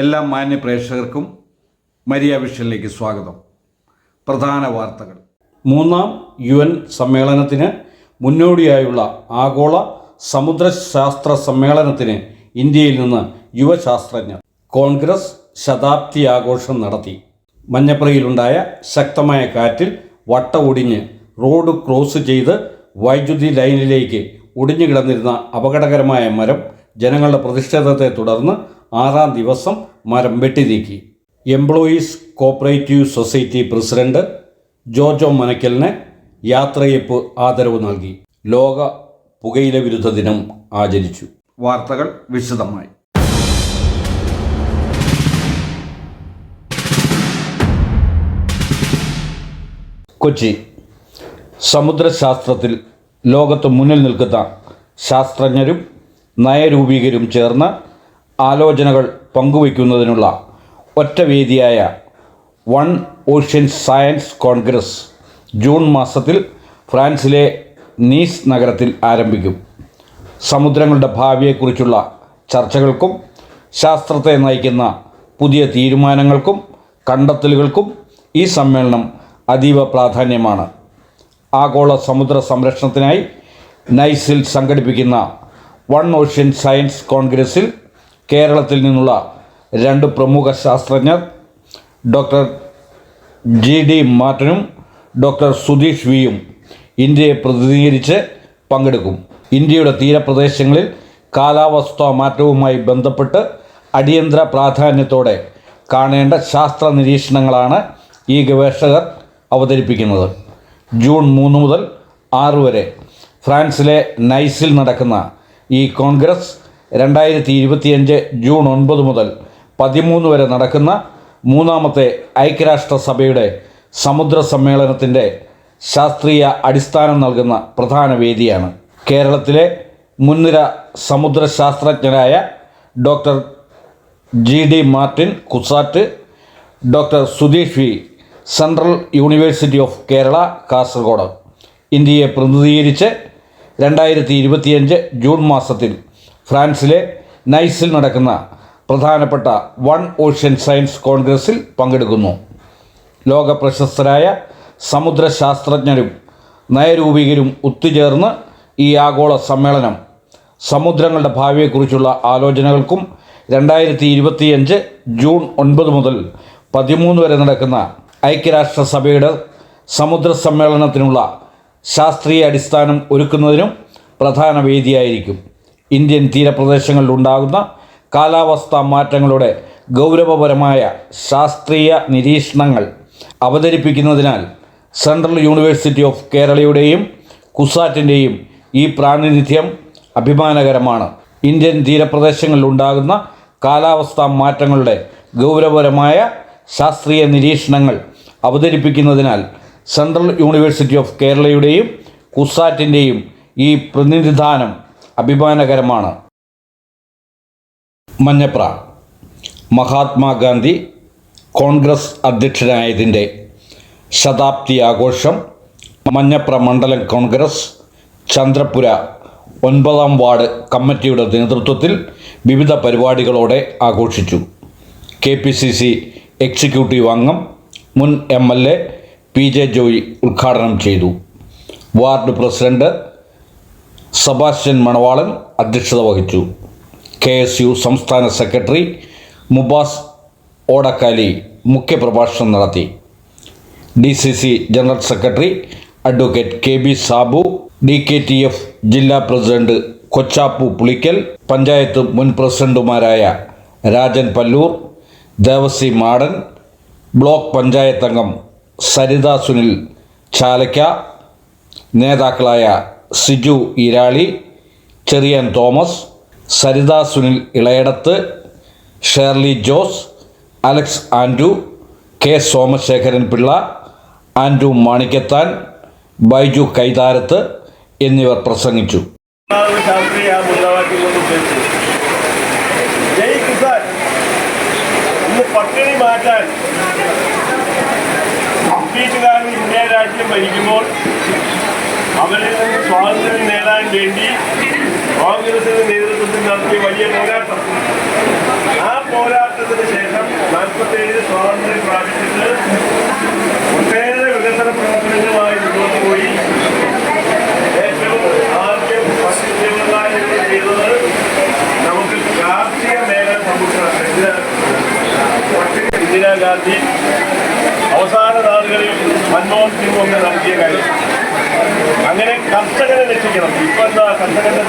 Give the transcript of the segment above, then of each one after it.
എല്ലാ മാന്യ പ്രേക്ഷകർക്കും മരിയ വിഷനിലേക്ക് സ്വാഗതം. പ്രധാന വാർത്തകൾ. മൂന്നാം യു എൻ സമ്മേളനത്തിന് മുന്നോടിയായുള്ള ആഗോള സമുദ്രശാസ്ത്ര സമ്മേളനത്തിന് ഇന്ത്യയിൽ നിന്ന് യുവശാസ്ത്രജ്ഞർ കോൺഗ്രസ് ശതാബ്ദി ആഘോഷം നടത്തി. മഞ്ഞപ്പുറയിലുണ്ടായ ശക്തമായ കാറ്റിൽ വട്ട ഒടിഞ്ഞ് റോഡ് ക്രോസ് ചെയ്ത് വൈദ്യുതി ലൈനിലേക്ക് ഒടിഞ്ഞു കിടന്നിരുന്ന അപകടകരമായ മരം ജനങ്ങളുടെ പ്രതിഷേധത്തെ തുടർന്ന് ആറാം ദിവസം മരം വെട്ടിനീക്കി. എംപ്ലോയീസ് കോപ്പറേറ്റീവ് സൊസൈറ്റി പ്രസിഡന്റ് ജോർജോ മനക്കലിന് യാത്രയപ്പ് ആദരവ് നൽകി. ലോക പുകയില വിരുദ്ധ ദിനം ആചരിച്ചു. വാർത്തകൾ വിശദമായി. കൊച്ചി. സമുദ്രശാസ്ത്രത്തിൽ ലോകത്ത് മുന്നിൽ നിൽക്കുന്ന ശാസ്ത്രജ്ഞരും നയരൂപീകരും ചേർന്ന് ആലോചനകൾ പങ്കുവയ്ക്കുന്നതിനുള്ള ഒറ്റ വേദിയായ one ocean science congress June മാസത്തിൽ ഫ്രാൻസിലെ നീസ് നഗരത്തിൽ ആരംഭിക്കും. സമുദ്രങ്ങളുടെ ഭാവിയെക്കുറിച്ചുള്ള ചർച്ചകൾക്കും ശാസ്ത്രത്തെ നയിക്കുന്ന പുതിയ തീരുമാനങ്ങൾക്കും കണ്ടെത്തലുകൾക്കും ഈ സമ്മേളനം അതീവ പ്രാധാന്യമാണ്. ആഗോള സമുദ്ര സംരക്ഷണത്തിനായി നൈസിൽ സംഘടിപ്പിക്കുന്ന വൺ ഓഷ്യൻ സയൻസ് കോൺഗ്രസിൽ കേരളത്തിൽ നിന്നുള്ള രണ്ട് പ്രമുഖ ശാസ്ത്രജ്ഞർ ഡോക്ടർ ജി ഡി മാർട്ടനും ഡോക്ടർ സുധീഷ് വിയും ഇന്ത്യയെ പ്രതിനിധീകരിച്ച് പങ്കെടുക്കും. ഇന്ത്യയുടെ തീരപ്രദേശങ്ങളിൽ കാലാവസ്ഥാ മാറ്റവുമായി ബന്ധപ്പെട്ട് അടിയന്തര പ്രാധാന്യത്തോടെ കാണേണ്ട ശാസ്ത്ര നിരീക്ഷണങ്ങളാണ് ഈ ഗവേഷകർ അവതരിപ്പിക്കുന്നത്. ജൂൺ മൂന്ന് മുതൽ ആറ് വരെ ഫ്രാൻസിലെ നൈസിൽ നടക്കുന്ന ഈ കോൺഗ്രസ് രണ്ടായിരത്തി ഇരുപത്തിയഞ്ച് ജൂൺ ഒൻപത് മുതൽ പതിമൂന്ന് വരെ നടക്കുന്ന മൂന്നാമത്തെ ഐക്യരാഷ്ട്രസഭയുടെ സമുദ്ര സമ്മേളനത്തിന്റെ ശാസ്ത്രീയ അടിസ്ഥാനം നൽകുന്ന പ്രധാന വേദിയാണ്. കേരളത്തിലെ മുൻനിര സമുദ്രശാസ്ത്രജ്ഞരായ doctor G D Martin CUSAT doctor Sudheesh V central university of Kerala Kasaragod. ഇന്ത്യയെ പ്രതിനിധീകരിച്ച് രണ്ടായിരത്തി ഇരുപത്തിയഞ്ച് ജൂൺ മാസത്തിൽ ഫ്രാൻസിലെ നൈസിൽ നടക്കുന്ന പ്രധാനപ്പെട്ട വൺ ഓഷ്യൻ സയൻസ് കോൺഗ്രസിൽ പങ്കെടുക്കുന്നു. ലോക പ്രശസ്തരായ സമുദ്രശാസ്ത്രജ്ഞരും നയരൂപികരും ഒത്തുചേർന്ന് ഈ ആഗോള സമ്മേളനം സമുദ്രങ്ങളുടെ ഭാവിയെക്കുറിച്ചുള്ള ആലോചനകൾക്കും രണ്ടായിരത്തി ഇരുപത്തിയഞ്ച് ജൂൺ ഒൻപത് മുതൽ പതിമൂന്ന് വരെ നടക്കുന്ന ഐക്യരാഷ്ട്രസഭയുടെ സമുദ്ര സമ്മേളനത്തിനുള്ള ശാസ്ത്രീയ അടിസ്ഥാനം ഒരുക്കുന്നതിനും പ്രധാന വേദിയായിരിക്കും. ഇന്ത്യൻ തീരപ്രദേശങ്ങളിൽ ഉണ്ടാകുന്ന കാലാവസ്ഥാ മാറ്റങ്ങളുടെ ഗൗരവപരമായ ശാസ്ത്രീയ നിരീക്ഷണങ്ങൾ അവതരിപ്പിക്കുന്നതിനാൽ സെൻട്രൽ യൂണിവേഴ്സിറ്റി ഓഫ് കേരളയുടെയും കുസാറ്റിന്റെയും ഈ പ്രാതിനിധ്യം അഭിമാനകരമാണ്. ഇന്ത്യൻ തീരപ്രദേശങ്ങളിൽ ഉണ്ടാകുന്ന കാലാവസ്ഥാ മാറ്റങ്ങളുടെ ഗൗരവപരമായ ശാസ്ത്രീയ നിരീക്ഷണങ്ങൾ അവതരിപ്പിക്കുന്നതിനാൽ സെൻട്രൽ യൂണിവേഴ്സിറ്റി ഓഫ് കേരളയുടെയും കുസാറ്റിന്റെയും ഈ പ്രതിനിധാനം അഭിമാനകരമാണ്. മഞ്ഞപ്ര. മഹാത്മാഗാന്ധി കോൺഗ്രസ് അധ്യക്ഷനായതിന്റെ ശതാബ്ദി ആഘോഷം മഞ്ഞപ്ര മണ്ഡലം കോൺഗ്രസ് ചന്ദ്രപുര ഒൻപതാം വാർഡ് കമ്മിറ്റിയുടെ നേതൃത്വത്തിൽ വിവിധ പരിപാടികളോടെ ആഘോഷിച്ചു. K P C C executive അംഗം മുൻ M L A P J Joy ഉദ്ഘാടനം ചെയ്തു. വാർഡ് പ്രസിഡന്റ് സബാസ്റ്റ്യൻ മണവാളൻ അധ്യക്ഷത വഹിച്ചു. കെ എസ് യു സംസ്ഥാന സെക്രട്ടറി മുബാസ് ഓടക്കാലി മുഖ്യപ്രഭാഷണം നടത്തി. D C C general secretary advocate K B Sabu D K T F ജില്ലാ പ്രസിഡന്റ് കൊച്ചാപ്പു പുളിക്കൽ പഞ്ചായത്ത് മുൻ പ്രസിഡന്റുമാരായ രാജൻ പല്ലൂർ ദേവസി മാടൻ ബ്ലോക്ക് പഞ്ചായത്ത് അംഗം സരിത സുനിൽ ചാലക്ക നേതാക്കളായ Siju Erali Cherian Thomas Saritha Sunil Ilayadath Shirley Jose Alex Andrew K Somasekharan Pillai Andrew Manikkathan Baiju Kaitharath എന്നിവർ പ്രസംഗിച്ചു. നിന്ന് സ്വാതന്ത്ര്യം നേടാൻ വേണ്ടി കോൺഗ്രസിന്റെ നേതൃത്വത്തിൽ നടത്തിയ വലിയ പോരാട്ടം. ആ പോരാട്ടത്തിന് ശേഷം നാൽപ്പത്തേഴ് സ്വാതന്ത്ര്യം പ്രാപിച്ചിട്ട് ഒട്ടേറെ വികസന പ്രവർത്തനങ്ങളുമായി മുന്നോട്ട് പോയി. ഇന്ദിരാഗാന്ധി അവസാന നാളുകളിൽ മൻമോഹൻ സിംഗ് ഒക്കെ നടത്തിയ കാര്യം. അങ്ങനെ കർഷകരെ രക്ഷിക്കണം. ഇപ്പൊ എന്താ കർഷകരെ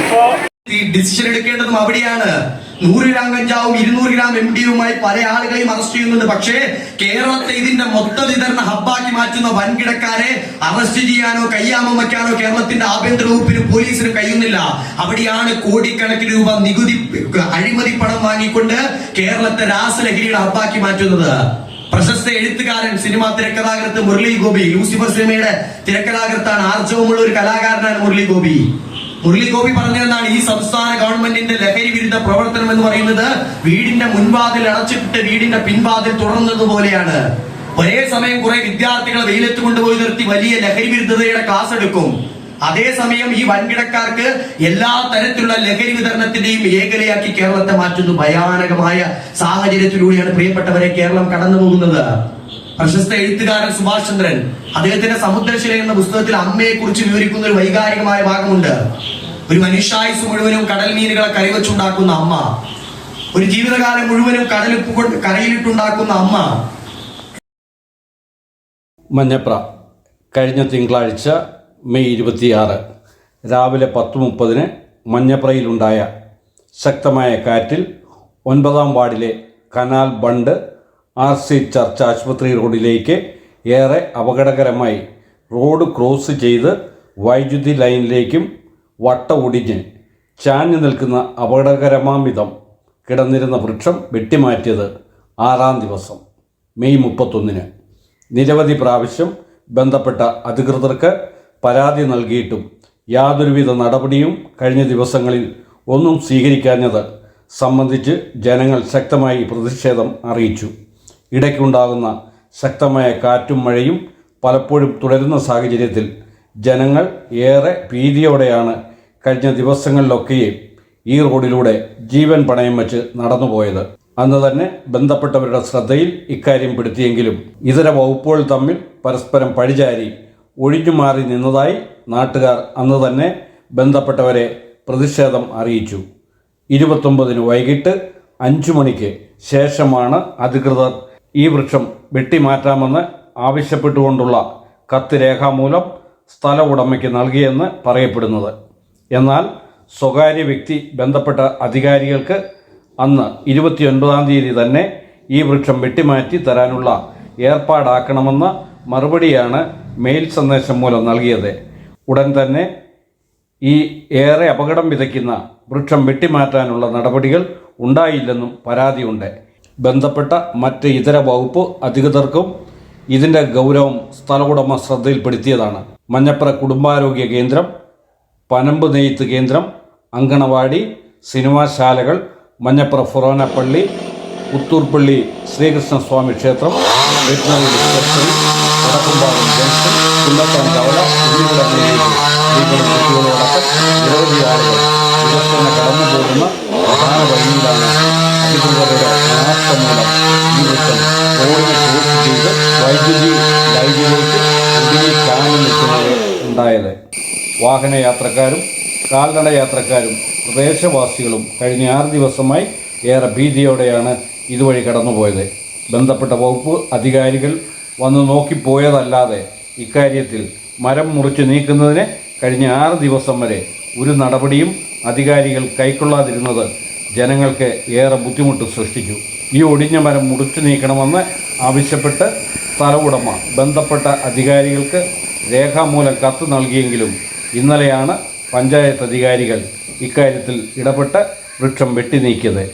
ഇപ്പോ ഡിസിഷൻ എടുക്കേണ്ടതും അവിടെയാണ്. നൂറ് ഗ്രാം കഞ്ചാവും ഇരുന്നൂറ് ഗ്രാം എം ഡിയുമായി പല ആളുകളെയും അറസ്റ്റ് ചെയ്യുന്നുണ്ട്. പക്ഷേ കേരളത്തെ ഇതിന്റെ മൊത്ത വിതരണ ഹബ്ബാക്കി മാറ്റുന്ന വൻകിടക്കാരെ അറസ്റ്റ് ചെയ്യാനോ കയ്യാമം വയ്ക്കാനോ കേരളത്തിന്റെ ആഭ്യന്തര വകുപ്പിനും പോലീസിന് കഴിയുന്നില്ല. അവിടെയാണ് കോടിക്കണക്കിന് രൂപ നികുതി അഴിമതി പണം വാങ്ങിക്കൊണ്ട് കേരളത്തെ രാസലഹരിയുടെ ഹബ്ബാക്കി മാറ്റുന്നത്. പ്രശസ്ത എഴുത്തുകാരൻ സിനിമാ തിരക്കഥാകൃത്ത് മുരളി ഗോപി ലൂസിഫർ സിനിമയുടെ തിരക്കഥാകൃത്താണ് ആർജവമുള്ള ഒരു കലാകാരനാണ് മുരളി ഗോപി. മുരളി ഗോപി പറഞ്ഞതെന്നാണ് ഈ സംസ്ഥാന ഗവൺമെന്റിന്റെ ലഹരി വിരുദ്ധ പ്രവർത്തനം എന്ന് പറയുന്നത് വീടിന്റെ മുൻവാതിൽ അടച്ചിട്ട് വീടിന്റെ പിൻവാതിൽ തുറന്നത് പോലെയാണ്. ഒരേ സമയം കുറെ വിദ്യാർത്ഥികളെ വെയിലത്ത് കൊണ്ടുപോയി നിർത്തി വലിയ ലഹരി വിരുദ്ധതയുടെ ക്ലാസ് എടുക്കും. അതേസമയം ഈ വൻകിടക്കാർക്ക് എല്ലാ തരത്തിലുള്ള ലഹരി വിതരണത്തിന്റെയും ഏകലയാക്കി കേരളത്തെ മാറ്റുന്നു. ഭയാനകമായ സാഹചര്യത്തിലൂടെയാണ് പ്രിയപ്പെട്ടവരെ കേരളം കടന്നു പോകുന്നത്. പ്രശസ്ത എഴുത്തുകാരൻ സുഭാഷ് ചന്ദ്രൻ അദ്ദേഹത്തിന്റെ സമുദ്രശില എന്ന പുസ്തകത്തിൽ അമ്മയെ കുറിച്ച് വിവരിക്കുന്ന ഒരു വൈകാരികമായ ഭാഗമുണ്ട്. ഒരു മനുഷ്യായുസ് മുഴുവനും കടൽ മീനുകളെ കൈവച്ചുണ്ടാക്കുന്ന അമ്മ. ഒരു ജീവിതകാലം മുഴുവനും കടലിൽ കരയിലിട്ടുണ്ടാക്കുന്ന അമ്മ. മഞ്ഞപ്ര. കഴിഞ്ഞ തിങ്കളാഴ്ച മെയ് ഇരുപത്തിയാറ് രാവിലെ പത്ത് മുപ്പതിന് മഞ്ഞപ്രയിലുണ്ടായ ശക്തമായ കാറ്റിൽ ഒൻപതാം വാർഡിലെ canal bund R C church ആശുപത്രി റോഡിലേക്ക് ഏറെ അപകടകരമായി റോഡ് ക്രോസ് ചെയ്ത് വൈദ്യുതി ലൈനിലേക്കും വട്ട ഒടിഞ്ഞ് ചാഞ്ഞു നിൽക്കുന്ന അപകടകരമാംവിധം കിടന്നിരുന്ന വൃക്ഷം വെട്ടിമാറ്റിയത് ആറാം ദിവസം മെയ് മുപ്പത്തൊന്നിന്. നിരവധി പ്രാവശ്യം ബന്ധപ്പെട്ട അധികൃതർക്ക് പരാതി നൽകിയിട്ടും യാതൊരുവിധ നടപടിയും കഴിഞ്ഞ ദിവസങ്ങളിൽ ഒന്നും സ്വീകരിക്കാഞ്ഞത് സംബന്ധിച്ച് ജനങ്ങൾ ശക്തമായി പ്രതിഷേധം അറിയിച്ചു. ഇടയ്ക്കുണ്ടാകുന്ന ശക്തമായ കാറ്റും മഴയും പലപ്പോഴും തുടരുന്ന സാഹചര്യത്തിൽ ജനങ്ങൾ ഏറെ ഭീതിയോടെയാണ് കഴിഞ്ഞ ദിവസങ്ങളിലൊക്കെയും ഈ റോഡിലൂടെ ജീവൻ പണയം വച്ച് നടന്നുപോയത്. അന്ന് തന്നെ ബന്ധപ്പെട്ടവരുടെ ശ്രദ്ധയിൽ ഇക്കാര്യം പെടുത്തിയെങ്കിലും ഇതര വകുപ്പുകൾ തമ്മിൽ പരസ്പരം പഴിചാരി ഒഴിഞ്ഞു മാറി നിന്നതായി നാട്ടുകാർ അന്ന് തന്നെ ബന്ധപ്പെട്ടവരെ പ്രതിഷേധം അറിയിച്ചു. ഇരുപത്തൊമ്പതിന് വൈകിട്ട് അഞ്ചു മണിക്ക് ശേഷമാണ് അധികൃതർ ഈ വൃക്ഷം വെട്ടിമാറ്റാമെന്ന് ആവശ്യപ്പെട്ടുകൊണ്ടുള്ള കത്ത് രേഖാമൂലം സ്ഥല ഉടമയ്ക്ക് നൽകിയെന്ന് പറയപ്പെടുന്നത്. എന്നാൽ സ്വകാര്യ വ്യക്തി ബന്ധപ്പെട്ട അധികാരികൾക്ക് അന്ന് ഇരുപത്തിയൊൻപതാം തീയതി തന്നെ ഈ വൃക്ഷം വെട്ടിമാറ്റി തരാനുള്ള ഏർപ്പാടാക്കണമെന്ന മറുപടിയാണ് മെയിൽ സന്ദേശം മൂലം നൽകിയത്. ഉടൻ തന്നെ ഈ ഏറെ അപകടം വിതയ്ക്കുന്ന വൃക്ഷം വെട്ടിമാറ്റാനുള്ള നടപടികൾ ഉണ്ടായില്ലെന്നും പരാതിയുണ്ട്. ബന്ധപ്പെട്ട മറ്റ് ഇതര വകുപ്പ് അധികൃതർക്കും ഇതിന്റെ ഗൗരവം സ്ഥല ഉടമ ശ്രദ്ധയിൽപ്പെടുത്തിയതാണ്. മഞ്ഞപ്പുറ കുടുംബാരോഗ്യ കേന്ദ്രം പനമ്പ് നെയ്ത്ത് കേന്ദ്രം അങ്കണവാടി സിനിമാശാലകൾ മഞ്ഞപ്ര ഫൊറോനപ്പള്ളി പുത്തൂർപ്പള്ളി ശ്രീകൃഷ്ണസ്വാമി ക്ഷേത്രം കവല എന്നിവിടങ്ങളിലേക്ക് കുട്ടികളോടൊപ്പം നിരവധി ആളുകൾ ഉണ്ടായത്. വാഹനയാത്രക്കാരും കാൽനട യാത്രക്കാരും പ്രദേശവാസികളും കഴിഞ്ഞ ആറ് ദിവസമായി ഏറെ ഭീതിയോടെയാണ് ഇതുവഴി കടന്നുപോയത്. ബന്ധപ്പെട്ട വകുപ്പ് അധികാരികൾ വന്ന് നോക്കിപ്പോയതല്ലാതെ ഇക്കാര്യത്തിൽ മരം മുറിച്ച് നീക്കുന്നതിന് കഴിഞ്ഞ ആറ് ദിവസം വരെ ഒരു നടപടിയും അധികാരികൾ കൈക്കൊള്ളാതിരുന്നത് ജനങ്ങൾക്ക് ഏറെ ബുദ്ധിമുട്ട് സൃഷ്ടിച്ചു. ഈ ഒടിഞ്ഞ മരം മുറിച്ചു നീക്കണമെന്ന് ആവശ്യപ്പെട്ട് സ്ഥല ഉടമ ബന്ധപ്പെട്ട അധികാരികൾക്ക് രേഖാമൂലം കത്ത് നൽകിയെങ്കിലും ഇന്നലെയാണ് പഞ്ചായത്ത് അധികാരികൾ ഇക്കാര്യത്തിൽ ഇടപെട്ട് വൃക്ഷം വെട്ടി നീക്കിയത്.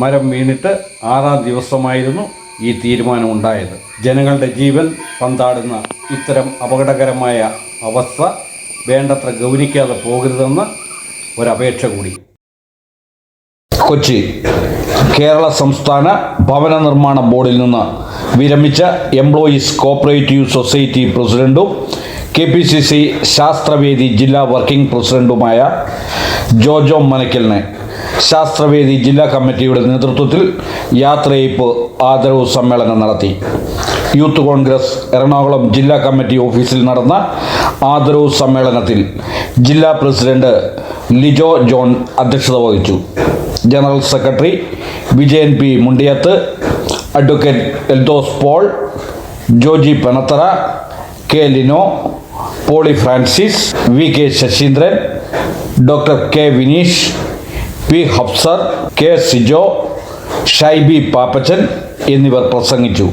മരം വീണിട്ട് ആറാം ദിവസമായിരുന്നു ഈ തീരുമാനമുണ്ടായത്. ജനങ്ങളുടെ ജീവൻ പന്താടുന്ന ഇത്തരം അപകടകരമായ അവസ്ഥ വേണ്ടത്ര ഗൗനിക്കാതെ പോകരുതെന്ന് ഒരപേക്ഷ കൂടി. കൊച്ചി കേരള സംസ്ഥാന ഭവന നിർമ്മാണ ബോർഡിൽ നിന്ന് വിരമിച്ച എംപ്ലോയീസ് കോപ്പറേറ്റീവ് സൊസൈറ്റി പ്രസിഡന്റും കെ പി സി സി ശാസ്ത്രവേദി ജില്ലാ വർക്കിംഗ് പ്രസിഡന്റുമായ ജോജോ മനക്കലിനെ ശാസ്ത്രവേദി ജില്ലാ കമ്മിറ്റിയുടെ നേതൃത്വത്തിൽ യാത്രയയപ്പ് ആദരവ് സമ്മേളനം നടത്തി. യൂത്ത് കോൺഗ്രസ് എറണാകുളം ജില്ലാ കമ്മിറ്റി ഓഫീസിൽ നടന്ന ആദരവ് സമ്മേളനത്തിൽ ജില്ലാ പ്രസിഡന്റ് ലിജോ ജോൺ അധ്യക്ഷത വഹിച്ചു. General secretary Vijayan P Mundiyath advocate Eldhose Paul Joji Panathara K Lino Poly Francis V K Sasheendran doctor K Vineesh P Hafsar K Sijo Shaiby Pappachan എന്നിവർ പ്രസംഗിച്ചു.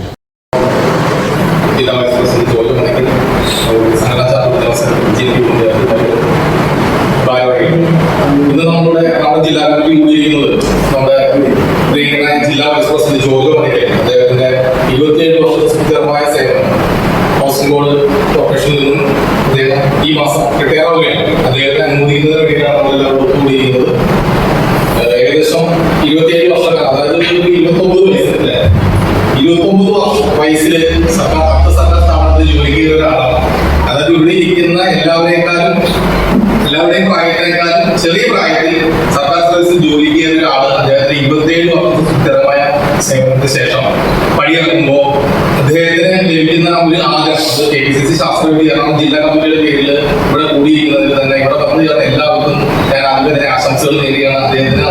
ഏകദേശം ഇരുപത്തിയേഴ് വർഷക്കാലം അതായത് ഇരുപത്തൊമ്പത് വയസ്സിലെ ഇരുപത്തൊമ്പത് വർഷം വയസ്സിൽ സർക്കാർ അർത്ഥ സർക്കാർ സ്ഥാപനത്തിൽ ജോലി ഒരാളാണ്. അതായത് ഇവിടെ ഇരിക്കുന്ന എല്ലാവരെക്കാളും എല്ലാവരുടെയും പ്രായത്തിനേക്കാളും ചെറിയ പ്രായത്തിൽ സർക്കാർ സർവീസിൽ ജോലി ചെയ്ത ഒരാൾ അദ്ദേഹത്തിന് ഇരുപത്തിയേഴ് വർഷം സ്ഥിരമായ സേവനത്തിന് ശേഷം പണിയിറക്കുമ്പോൾ അദ്ദേഹത്തിന് ലഭിക്കുന്ന ഒരു ആഗ്രഹം കെ പി സി സി ശാസ്ത്രവേദി എറണാകുളം ജില്ലാ കമ്മിറ്റിയുടെ പേരിൽ ഇവിടെ കൂടിയിരിക്കുന്നതിൽ തന്നെ ഇവിടെ വന്നു ചേർന്ന എല്ലാവർക്കും ഞാൻ ആദ്യം തന്നെ ആശംസകൾ നേടിയാണ് അദ്ദേഹത്തിന്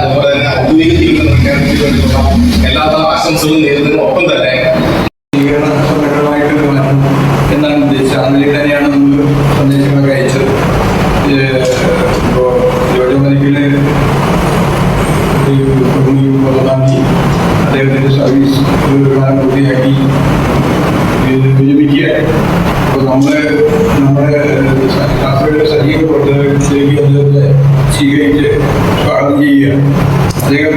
അതുപോലെ തന്നെ ഔദ്യോഗിക ജീവിതം നയിക്കാൻ വേണ്ടിയിട്ടുള്ള എല്ലാ ആശംസകളും നേരുന്നതിനൊപ്പം തന്നെ സമ്മേളനമായിട്ട് എന്നാണ് ഉദ്ദേശിച്ചത് അതിലേക്ക് തന്നെയാണ് നമ്മൾ സന്ദേശങ്ങളൊക്കെ അയച്ചത് ഇപ്പോൾ ഒരു തൊണ്ണൂറ്റി ഒമ്പതാം തീയതി അദ്ദേഹത്തിന്റെ സർവീസ് പൂർത്തിയാക്കി ഇത് അപ്പോൾ നമ്മൾ നമ്മുടെ ശാസ്ത്രയുടെ സജീവ പ്രവർത്തനത്തിലേക്ക് അദ്ദേഹത്തെ സ്വീകരിച്ച് സ്വാഗതം ചെയ്യുക. അദ്ദേഹം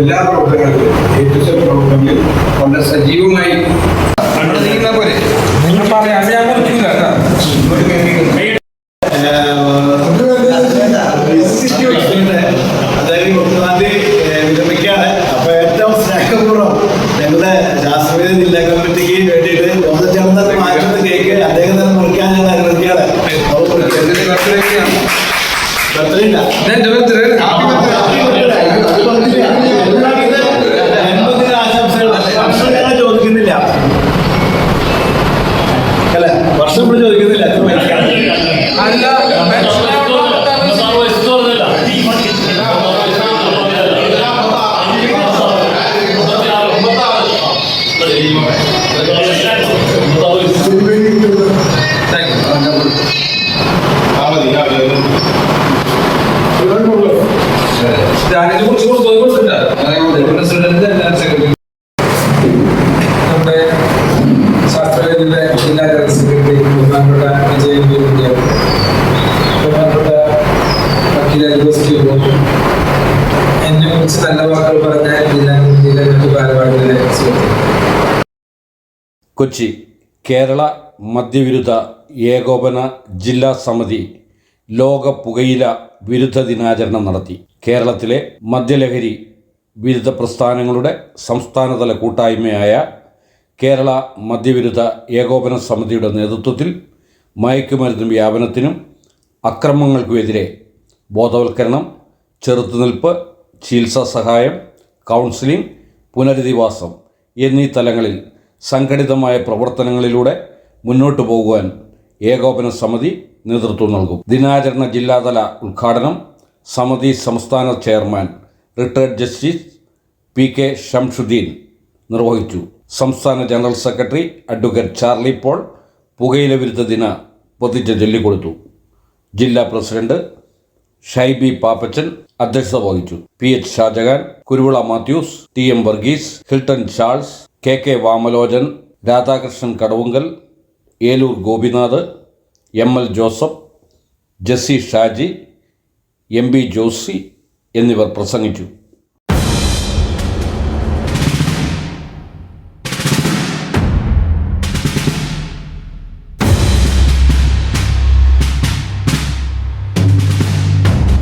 എല്ലാ പ്രവർത്തനങ്ങളിലും ഏറ്റവും പ്രവർത്തനങ്ങളിൽ വളരെ സജീവമായി കണ്ടെത്തിക്കുന്ന പോലെ. നിങ്ങൾ പറയാം. ഞാൻ കുറച്ചില്ല കേട്ടോ Then develop കൊച്ചി കേരള മദ്യവിരുദ്ധ ഏകോപന ജില്ലാ സമിതി ലോക പുകയില വിരുദ്ധ ദിനാചരണം നടത്തി. കേരളത്തിലെ മദ്യലഹരി വിരുദ്ധ പ്രസ്ഥാനങ്ങളുടെ സംസ്ഥാനതല കൂട്ടായ്മയായ കേരള മദ്യവിരുദ്ധ ഏകോപന സമിതിയുടെ നേതൃത്വത്തിൽ മയക്കുമരുന്ന് വ്യാപനത്തിനും അക്രമങ്ങൾക്കുമെതിരെ ബോധവൽക്കരണം ചെറുത്തുനിൽപ്പ് ചികിത്സാ സഹായം കൗൺസിലിംഗ് പുനരധിവാസം എന്നീ തലങ്ങളിൽ സംഘടിതമായ പ്രവർത്തനങ്ങളിലൂടെ മുന്നോട്ടു പോകുവാൻ ഏകോപന സമിതി നേതൃത്വം നൽകും. ദിനാചരണ ജില്ലാതല ഉദ്ഘാടനം സമിതി സംസ്ഥാന chairman retired justice P K Shamsuddin നിർവഹിച്ചു. സംസ്ഥാന general secretary advocate Charlie Paul പുകയില വിരുദ്ധ ദിന പ്രതിജ്ഞ ചൊല്ലിക്കൊടുത്തു. ജില്ലാ പ്രസിഡന്റ് ഷൈബി പാപ്പച്ചൻ അധ്യക്ഷത വഹിച്ചു. P H Shajahan Kuruvila Mathews T M Varghese Hilton Charles K K Vamalochan Radhakrishnan Kadavunkal Eloor Gopinath M L Joseph Jessy Shaji M B Josy എന്നിവർ പ്രസംഗിച്ചു.